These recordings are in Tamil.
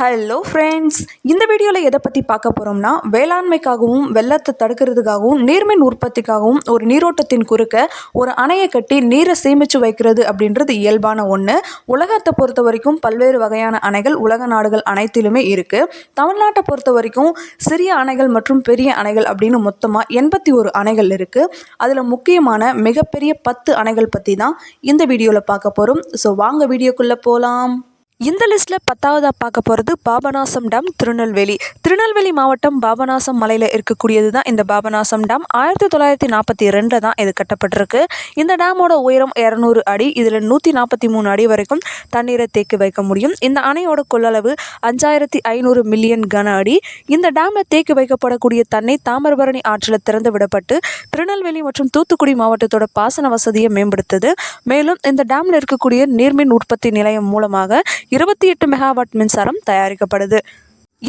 ஹலோ ஃப்ரெண்ட்ஸ் இந்த வீடியோவில் எதை பற்றி பார்க்க போகிறோம்னா வேளாண்மைக்காகவும் வெள்ளத்தை தடுக்கிறதுக்காகவும் நீர்மின் உற்பத்திக்காகவும் ஒரு நீரோட்டத்தின் குறுக்க ஒரு அணையை கட்டி நீரை சேமித்து வைக்கிறது அப்படின்றது இயல்பான ஒன்று உலகத்தை பொறுத்த வரைக்கும் பல்வேறு வகையான அணைகள் உலக நாடுகள் அனைத்திலுமே இருக்குது தமிழ்நாட்டை பொறுத்த வரைக்கும் சிறிய அணைகள் மற்றும் பெரிய அணைகள் அப்படின்னு மொத்தமாக எண்பத்தி ஒரு அணைகள் இருக்குது அதில் முக்கியமான மிகப்பெரிய பத்து அணைகள் பற்றி தான் இந்த வீடியோவில் பார்க்க போகிறோம் ஸோ வாங்க வீடியோக்குள்ளே போகலாம் இந்த லிஸ்ட்டில் பத்தாவதாக பார்க்க போகிறது பாபநாசம் டேம் திருநெல்வேலி. திருநெல்வேலி மாவட்டம் பாபநாசம் மலையில் இருக்கக்கூடியது தான் இந்த பாபநாசம் டேம். ஆயிரத்தி தொள்ளாயிரத்தி நாற்பத்தி ரெண்டில் தான் இது கட்டப்பட்டிருக்கு. இந்த டேமோட உயரம் இரநூறு அடி இதில் நூற்றி நாற்பத்தி மூணு அடி வரைக்கும் தண்ணீரை தேக்கி வைக்க முடியும். இந்த அணையோட கொள்ளளவு அஞ்சாயிரத்தி ஐநூறு மில்லியன் கன அடி. இந்த டேமில் தேக்கி வைக்கப்படக்கூடிய தண்ணி தாமிரபரணி ஆற்றில் திறந்து விடப்பட்டு திருநெல்வேலி மற்றும் தூத்துக்குடி மாவட்டத்தோட பாசன வசதியை மேம்படுத்துது. மேலும் இந்த டேமில் இருக்கக்கூடிய நீர்மின் உற்பத்தி நிலையம் மூலமாக இருபத்தி எட்டு மெகாவாட் மின்சாரம் தயாரிக்கப்படுது.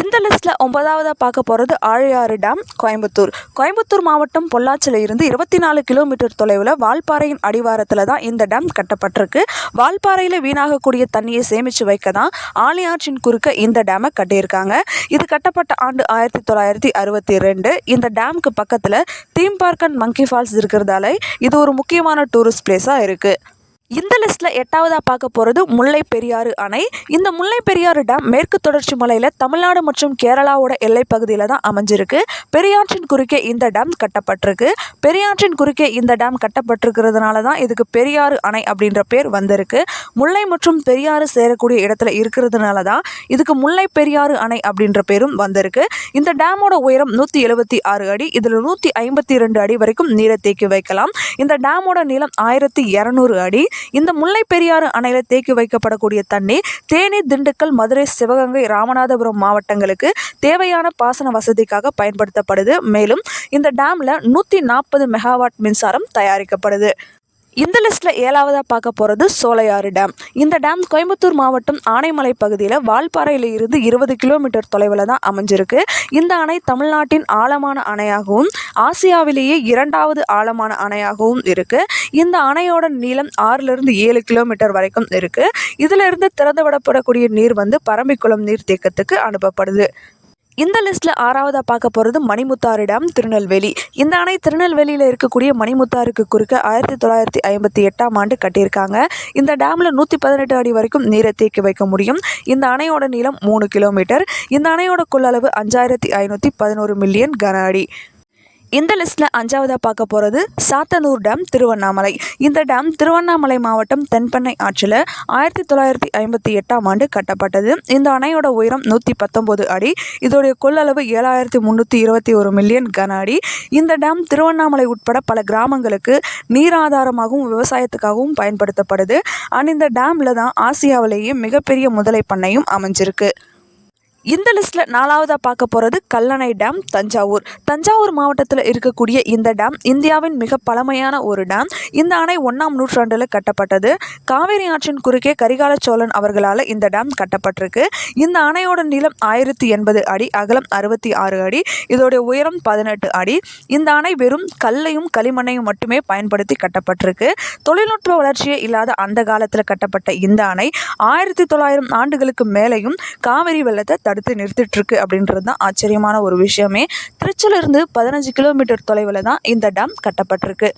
இந்த லிஸ்ட்டில் ஒன்பதாவதாக பார்க்க போகிறது ஆழியாறு டேம் கோயம்புத்தூர். கோயம்புத்தூர் மாவட்டம் பொள்ளாச்சியில் இருந்து இருபத்தி நாலு கிலோமீட்டர் தொலைவில் வால்பாறையின் அடிவாரத்தில் தான் இந்த டேம் கட்டப்பட்டிருக்கு. வால்பாறையில் வீணாகக்கூடிய தண்ணியை சேமித்து வைக்க தான் ஆழியாற்றின் குறுக்க இந்த டேமை கட்டியிருக்காங்க. இது கட்டப்பட்ட ஆண்டு ஆயிரத்தி தொள்ளாயிரத்தி அறுபத்தி ரெண்டு. இந்த டேமுக்கு பக்கத்தில் theme park and monkey falls இருக்கிறதால இது ஒரு முக்கியமான டூரிஸ்ட் பிளேஸாக இருக்குது இந்த லிஸ்ட்டில் எட்டாவதாக பார்க்க போகிறது முல்லை பெரியாறு அணை. இந்த முல்லை பெரியாறு டேம் மேற்கு தொடர்ச்சி மலையில் தமிழ்நாடு மற்றும் கேரளாவோட எல்லை பகுதியில் தான் அமைஞ்சிருக்கு. பெரியாற்றின் குறுக்கே இந்த டேம் கட்டப்பட்டிருக்கு. பெரியாற்றின் குறுக்கே இந்த டேம் கட்டப்பட்டிருக்கிறதுனால தான் இதுக்கு பெரியாறு அணை அப்படின்ற பேர் வந்திருக்கு. முல்லை மற்றும் பெரியாறு சேரக்கூடிய இடத்துல இருக்கிறதுனால தான் இதுக்கு முல்லை பெரியாறு அணை அப்படின்ற பேரும் வந்திருக்கு. இந்த டேமோட உயரம் நூற்றி எழுபத்தி ஆறு அடி. இதில் நூற்றி ஐம்பத்தி ரெண்டு அடி வரைக்கும் நீரை தேக்கி வைக்கலாம். இந்த டேமோட நீளம் ஆயிரத்தி இரநூறு அடி. இந்த முல்லை பெரியாறு அணையில் தேக்கி வைக்கப்படக்கூடிய தண்ணீர் தேனி திண்டுக்கல் மதுரை சிவகங்கை ராமநாதபுரம் மாவட்டங்களுக்கு தேவையான பாசன வசதிக்காக பயன்படுத்தப்படுது. மேலும் இந்த டேமில் நூற்றி நாற்பது மெகாவாட் மின்சாரம் தயாரிக்கப்படுது. இந்த லிஸ்ட்டில் ஏழாவதாக பார்க்க போகிறது சோலையாறு டேம் இந்த டேம் கோயம்புத்தூர் மாவட்டம் ஆனைமலை பகுதியில் வால்பாறையில் இருந்து இருபது கிலோமீட்டர் தொலைவில் தான் அமைஞ்சிருக்கு. இந்த அணை தமிழ்நாட்டின் ஆழமான அணையாகவும் ஆசியாவிலேயே இரண்டாவது ஆழமான அணையாகவும் இருக்குது இந்த அணையோட நீளம் ஆறிலிருந்து ஏழு கிலோமீட்டர் வரைக்கும் இருக்குது இதிலிருந்து திறந்து விடப்படக்கூடிய நீர் வந்து பரம்பிக்குளம் நீர்த்தேக்கத்துக்கு அனுப்பப்படுது. இந்த லிஸ்ட்டில் ஆறாவதாக பார்க்க போகிறது மணிமுத்தாறு டேம் திருநெல்வேலி. இந்த அணை திருநெல்வேலியில் இருக்கக்கூடிய மணிமுத்தாருக்கு குறுக்க ஆயிரத்தி தொள்ளாயிரத்தி ஐம்பத்தி எட்டாம் ஆண்டு கட்டியிருக்காங்க. இந்த டேமில் நூற்றி பதினெட்டு அடி வரைக்கும் நீரை தேக்கி வைக்க முடியும். இந்த அணையோட நீளம் மூணு கிலோமீட்டர் இந்த அணையோட கொள்ளளவு அஞ்சாயிரத்தி ஐநூற்றி பதினோரு மில்லியன் கன அடி. இந்த லிஸ்ட்டில் அஞ்சாவதாக பார்க்க போகிறது சாத்தனூர் டேம் திருவண்ணாமலை. இந்த டேம் திருவண்ணாமலை மாவட்டம் தென்பெண்ணை ஆற்றில் ஆயிரத்தி தொள்ளாயிரத்தி ஐம்பத்தி எட்டாம் ஆண்டு கட்டப்பட்டது. இந்த அணையோட உயரம் நூற்றி பத்தொம்போது அடி இதோடைய கொள்ளளவு ஏழாயிரத்தி முந்நூற்றி இருபத்தி ஒரு மில்லியன் கன அடி. இந்த டேம் திருவண்ணாமலை உட்பட பல கிராமங்களுக்கு நீர் ஆதாரமாகவும் விவசாயத்துக்காகவும் பயன்படுத்தப்படுது. அண்ட் இந்த டேமில் தான் ஆசியாவிலேயே மிகப்பெரிய முதலை பண்ணையும் அமைஞ்சிருக்கு. இந்த லிஸ்ட்டில் நாலாவதாக பார்க்க போகிறது கல்லணை டேம் தஞ்சாவூர். தஞ்சாவூர் மாவட்டத்தில் இருக்கக்கூடிய இந்த டேம் இந்தியாவின் மிக பழமையான ஒரு டேம் இந்த அணை ஒன்றாம் நூற்றாண்டில் கட்டப்பட்டது. காவேரி ஆற்றின் குறுக்கே கரிகால சோழன் அவர்களால் இந்த டேம் கட்டப்பட்டிருக்கு. இந்த அணையோட நீளம் ஆயிரத்தி எண்பது அடி அகலம் அறுபத்தி ஆறு அடி இதோடைய உயரம் பதினெட்டு அடி. இந்த அணை வெறும் கல்லையும் களிமண்ணையும் மட்டுமே பயன்படுத்தி கட்டப்பட்டிருக்கு. தொழில்நுட்ப வளர்ச்சியே இல்லாத அந்த காலத்தில் கட்டப்பட்ட இந்த அணை ஆயிரத்தி தொள்ளாயிரம் ஆண்டுகளுக்கு மேலேயும் காவிரி வெள்ளத்தை தடுத்து நிறுத்திட்டுருக்கு அப்படின்றது தான் ஆச்சரியமான ஒரு விஷயமே. திருச்சியிலிருந்து பதினஞ்சு கிலோமீட்டர் தொலைவில் தான் இந்த டேம் கட்டப்பட்டிருக்கு.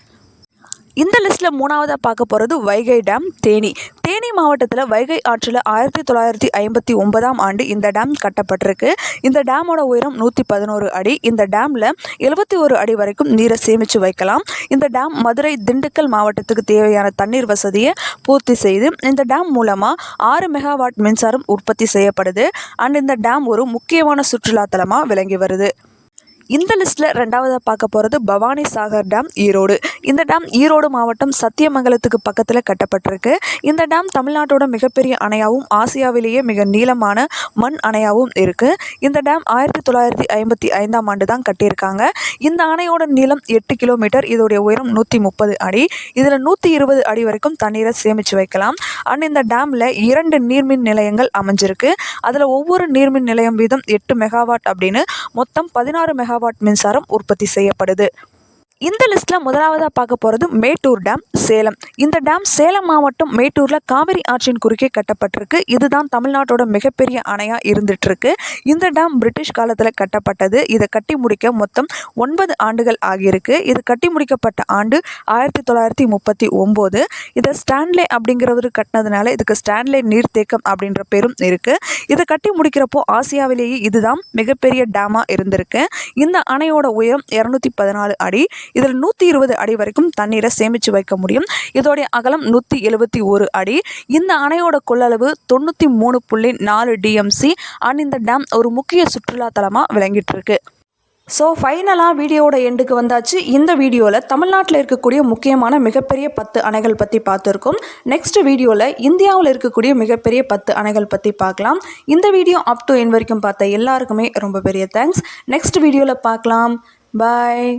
இந்த லிஸ்ட்டில் மூணாவதாக பார்க்க போகிறது வைகை டேம் தேனி. தேனி மாவட்டத்தில் வைகை ஆற்றில் ஆயிரத்தி தொள்ளாயிரத்தி ஐம்பத்தி ஒன்பதாம் ஆண்டு இந்த டேம் கட்டப்பட்டிருக்கு. இந்த டேமோட உயரம் நூற்றி பதினோரு அடி. இந்த டேமில் எழுபத்தி ஒரு அடி வரைக்கும் நீரை சேமித்து வைக்கலாம். இந்த டேம் மதுரை திண்டுக்கல் மாவட்டத்துக்கு தேவையான தண்ணீர் வசதியை பூர்த்தி செய்து இந்த டேம் மூலமாக ஆறு மெகாவாட் மின்சாரம் உற்பத்தி செய்யப்படுது. அண்ட் இந்த டேம் ஒரு முக்கியமான சுற்றுலாத்தலமாக விளங்கி வருது. இந்த லிஸ்ட்டில் ரெண்டாவதாக பார்க்க போகிறது பவானி சாகர் டேம் ஈரோடு. இந்த டேம் ஈரோடு மாவட்டம் சத்தியமங்கலத்துக்கு பக்கத்தில் கட்டப்பட்டிருக்கு. இந்த டேம் தமிழ்நாட்டோட மிகப்பெரிய அணையாகவும் ஆசியாவிலேயே மிக நீளமான மண் அணையாகவும் இருக்குது இந்த டேம் ஆயிரத்தி தொள்ளாயிரத்தி ஐம்பத்தி ஐந்தாம் ஆண்டு தான் கட்டியிருக்காங்க. இந்த அணையோட நீளம் எட்டு கிலோமீட்டர் இதோடைய உயரம் நூற்றி முப்பது அடி. இதில் நூற்றி இருபது அடி வரைக்கும் தண்ணீரை சேமித்து வைக்கலாம். அண்ட் இந்த டேமில் இரண்டு நீர்மின் நிலையங்கள் அமைஞ்சிருக்கு. அதில் ஒவ்வொரு நீர்மின் நிலையம் வீதம் எட்டு மெகாவாட் அப்படின்னு மொத்தம் பதினாறு மெகாவாட் மின்சாரம் உற்பத்தி செய்யப்படுது. இந்த லிஸ்ட்டில் முதலாவதாக பார்க்க போகிறது மேட்டூர் டேம் சேலம். இந்த டேம் சேலம் மாவட்டம் மேட்டூரில் காவிரி ஆற்றின் குறுக்கே கட்டப்பட்டிருக்கு. இதுதான் தமிழ்நாட்டோட மிகப்பெரிய அணையாக இருந்துகிட்ருக்கு இந்த டேம் பிரிட்டிஷ் காலத்தில் கட்டப்பட்டது. இதை கட்டி முடிக்க மொத்தம் ஒன்பது ஆண்டுகள் ஆகியிருக்கு. இது கட்டி முடிக்கப்பட்ட ஆண்டு ஆயிரத்தி தொள்ளாயிரத்தி முப்பத்தி ஒம்போது. இதை ஸ்டான்லே அப்படிங்கிறவர் கட்டினதுனால இதுக்கு ஸ்டான்லே நீர்த்தேக்கம் அப்படின்ற பேரும் இருக்குது இதை கட்டி முடிக்கிறப்போ ஆசியாவிலேயே இதுதான் மிகப்பெரிய டேமாக இருந்திருக்கு. இந்த அணையோட உயரம் இரநூத்தி பதினாலு அடி. இதில் நூற்றி இருபது அடி வரைக்கும் தண்ணீரை சேமித்து வைக்க முடியும். இதோடைய அகலம் நூற்றி எழுபத்தி ஒரு அடி. இந்த அணையோட கொள்ளளவு தொண்ணூற்றி மூணு புள்ளி நாலு டிஎம்சி அண்ட் இந்த டேம் ஒரு முக்கிய சுற்றுலா தலமாக விளங்கிட்டு இருக்கு ஸோ ஃபைனலாக வீடியோவோட எண்டுக்கு வந்தாச்சு. இந்த வீடியோவில் தமிழ்நாட்டில் இருக்கக்கூடிய முக்கியமான மிகப்பெரிய பத்து அணைகள் பற்றி பார்த்துருக்கோம். நெக்ஸ்ட் வீடியோவில் இந்தியாவில் இருக்கக்கூடிய மிகப்பெரிய பத்து அணைகள் பற்றி பார்க்கலாம். இந்த வீடியோ அப் டு என் வரைக்கும் பார்த்த எல்லாருக்குமே ரொம்ப பெரிய தேங்க்ஸ் நெக்ஸ்ட் வீடியோவில் பார்க்கலாம். பாய்